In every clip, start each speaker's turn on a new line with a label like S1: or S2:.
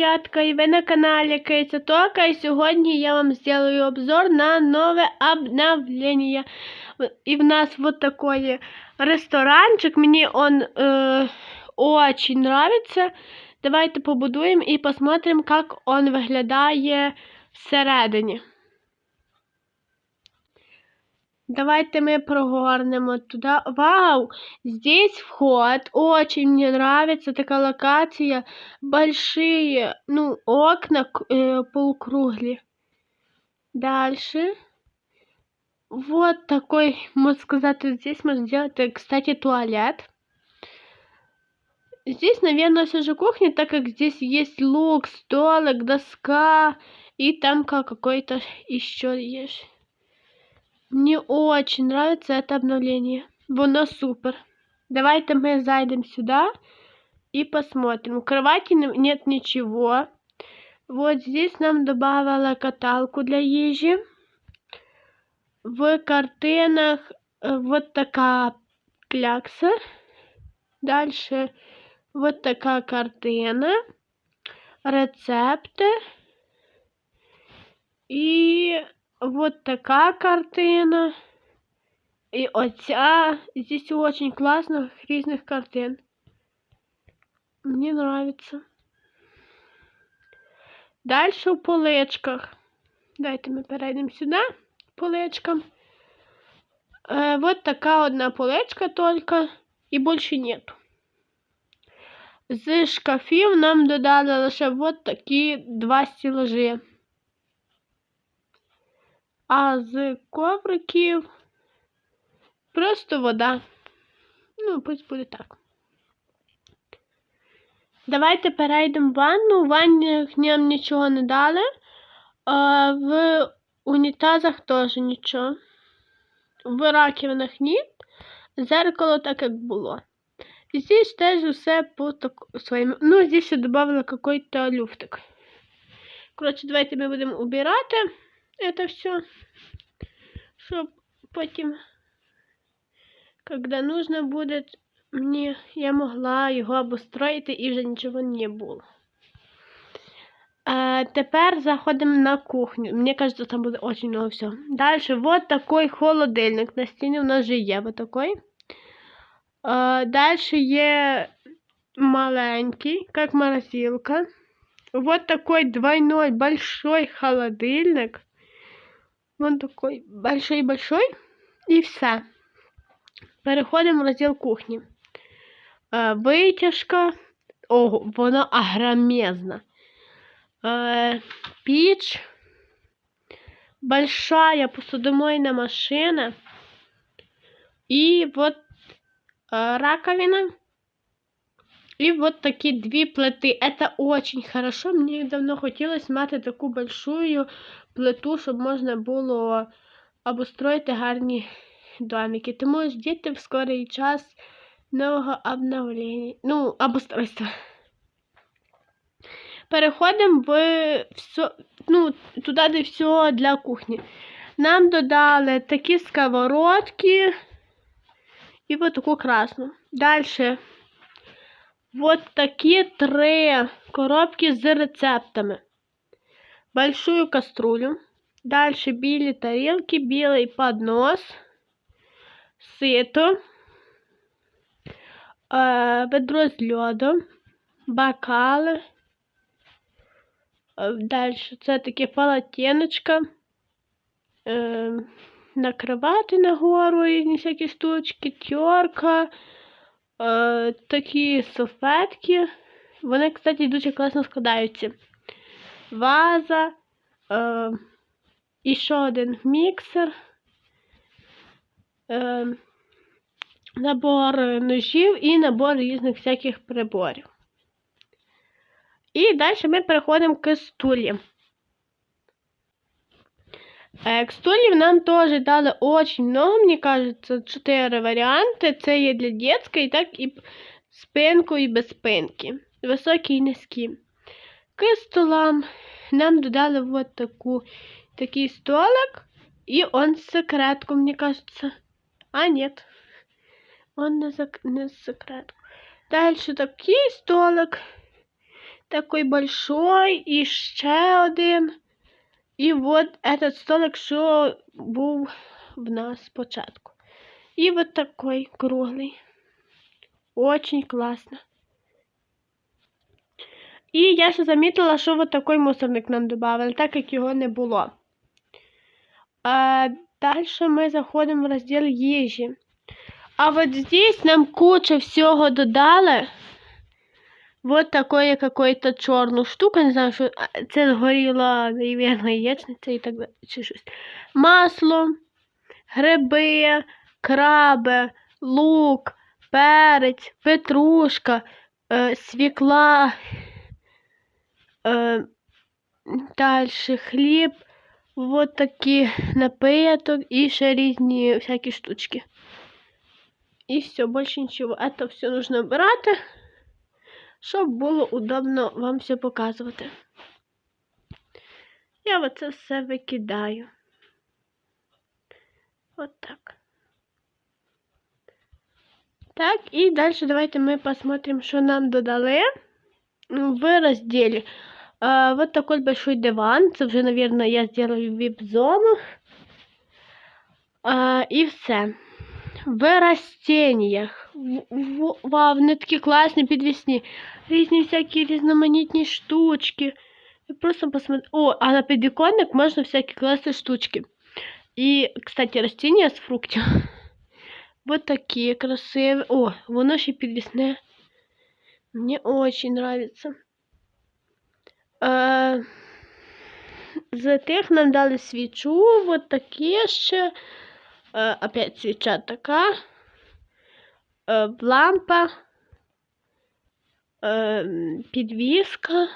S1: котятка, и вы на канале Кейтса Тока, и сегодня я вам сделаю обзор на новое обновление. И в нас вот такой ресторанчик, мне он э, очень нравится. Давайте побудуємо і посмотрим, як он виглядає всередині. Давайте мы прогорнемо туда. Вау! Здесь вход. Очень мне нравится такая локация. Большие, ну, окна э, полукругли. Дальше. Вот такой, можно сказать, здесь можно сделать, э, кстати, туалет. Здесь, наверное, все же кухня, так как здесь есть лук, столик, доска и там какой-то еще есть. Мне очень нравится это обновление. Воно супер. Давайте мы зайдем сюда и посмотрим. У кровати нет ничего. Вот здесь нам добавила каталку для ежи. В картинах э, вот такая клякса. Дальше вот такая картина. Рецепты. И вот такая картина. И оця. Здесь очень классно різних картин. Мне нравится. Дальше в поличках. Дайте мы перейдем сюда. Поличкам. Э, вот такая одна поличка только. И больше нету. З шкафів нам додали лише вот такі два стілажі. А з ковриків просто вода. Ну, пусть буде так. Давайте перейдемо в ванну. В ванні нам нічого не дали, а в унітазах теж нічого. В раковинах ні. Зеркало так, як було. И здесь теж все по так... своим. Ну, здесь ще добавила какой-то люфтик. Короче, давайте мы будем убирать это все, чтобы потом, когда нужно будет, мне я могла його обустроїти і вже нічого не було. А, тепер заходимо на кухню. Мені кажется, там буде дуже много всього. Дальше, вот такой холодильник. На стіні у нас же є вот такой. Дальше є маленький, как морозилка. Вот такой двойной большой холодильник. Вон такой большой-большой. І все. Переходимо в розділ кухні. Е, витяжка. Ого, вона агромезна. Е, піч. Большая посудомойная машина. И вот э, раковина. И вот такие две плиты. Это очень хорошо. Мне давно хотелось мати таку большую плиту, щоб можна було обустроїти гарні домики. Тому ждіть в скорий час нового обновлення. Ну, обустройства. Переходимо в все, ну, туди, де все для кухні. Нам додали такі сковородки і вот таку красну. Далі Вот такі три коробки з рецептами большую кастрюлю. Дальше били тарелки, белый поднос, сито, э, ведро с льодом, бокали. Э, дальше це таке полотенечко. Е, накривати нагору різні всякі штучки, терка, е, такі салфетки. Вони, кстати, дуже класно складаються ваза, е, і ще один міксер, е, набор ножів і набор різних всяких приборів. І далі ми переходимо к стульям. К стульям нам теж дали очень много, мені кажется, 4 варіанти. Це є для детской, так і спинку, і без спинки. Високі і низькі. К столам нам додали вот таку, такий столик, и он с секретку, мне кажется. А, нет. Он не, зак... не с секретку. Дальше такий столик. такой большой, і ще один. І от этот столик, що був в нас спочатку. І вот такой круглий. Очень класно. І я ще замітила, що вот такой мусорник нам додали, так як його не було. А далі ми заходимо в розділ їжі. А вот здесь нам куча всього додали. Вот такое какой-то чорну штуку, не знаю, що це згоріла, наверное, яєчниця і так далі. Чи щось. Масло, гриби, краби, лук, перець, петрушка, е, свікла, е, далі хліб, вот такі напиток і ще різні всякі штучки. І все, більше нічого. Это все нужно брати, щоб було удобно вам все показувати. Я оце все викидаю. От так. Так, і далі давайте ми посмотрим, що нам додали в розділі. А, вот такой большой диван. Це вже, наверное, я сделаю вип-зону. А, і все. В в- Вау, вони такі класні підвісні. Різні всякі різноманітні штучки. Ви просто посмотрите. О, а на підвіконник можна всякі класні штучки. І, кстати, растения з фруктів. Вот такі красиві. О, воно ще підвісне. Мне очень нравится. Е, з тих нам дали свічу, вот такі ще. Е, опять свіча така. Е, лампа. Підвіска.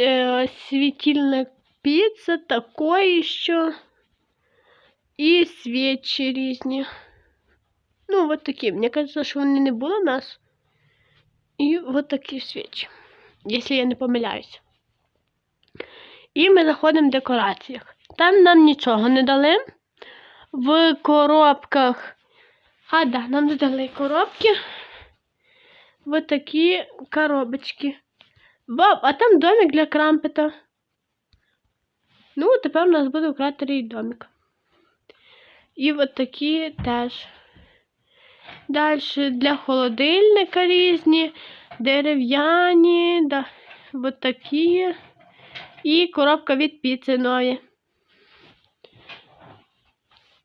S1: Е, світильна піца, такої що. І свічі різні. Ну, вот такі. Мені кажется, що вони не були у нас. І вот такі свічі, якщо я не помиляюсь. І ми заходимо в декораціях. Там нам нічого не дали. В коробках. А, да, нам додали коробки. Вот такі коробочки. Боб, а там домик для крампета. Ну, тепер у нас буде в кратері домик. І от такі теж. Далі для холодильника різні, дерев'яні, да, от такі. І коробка від піци нові.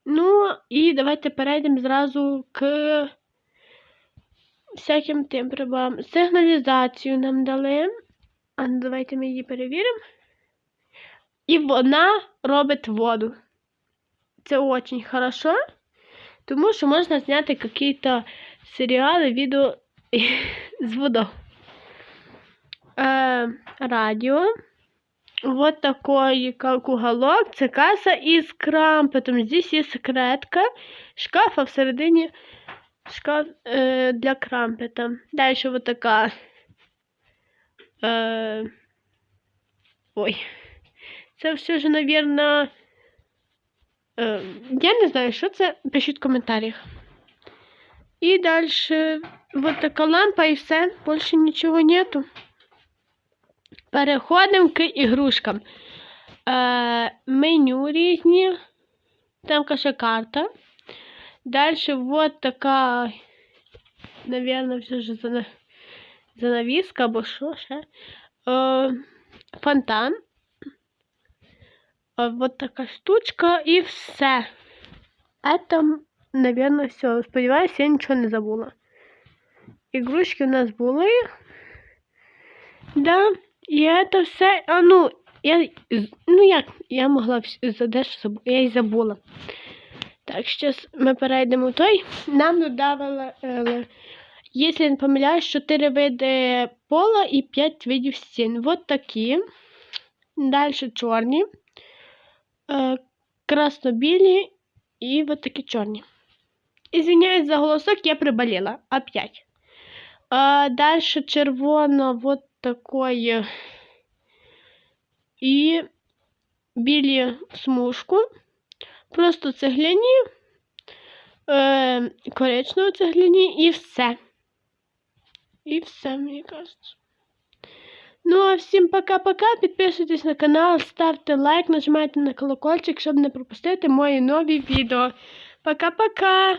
S1: Ну, і давайте перейдемо зразу к всяким тим приборам. Сигналізацію нам дали. А ну, давайте ми її перевіримо. І вона робить воду. Це дуже хорошо. Тому що можна зняти какие-то серіали, відео з водою. Е, радіо. Вот такой, как уголок. Це каса із крампетом. Здесь є секретка. Шкаф, а всередині шкаф е, для крампета. Далі вот така. Е, ой. Це все ж, наверное, Е, Я не знаю, що це. Пишіть в коментарях. І далі вот така лампа і все. Більше нічого нету. Переходимо к ігрушкам. Е, меню різні. Там каже карта. Далі вот така, наверное, все ж зана- занавіска або що ще. Е, фонтан. А, Вот така штучка і все. Это, наверное, все. Сподіваюсь, я нічого не забула. Ігрушки у нас були. Да, І это все. А ну, я. Ну як, я могла вс- за дещо забу... Я й забула. Так, зараз ми перейдемо в той. Нам додавали, е, якщо я не помиляюсь, 4 види пола і 5 видів стін. Вот такі. Далі чорні е, красно-білі і вот такі чорні. Извиняюсь за голосок, я приболела. Опять. Дальше червоно вот такое. І білі смужку. Просто цегляні, е, коричнево цегляні і все. И все, мне кажется. Ну, а всім пока-пока. Підписуйтесь на канал, ставте лайк, нажимайте на колокольчик, щоб не пропустити мої нові відео. Пока-пока!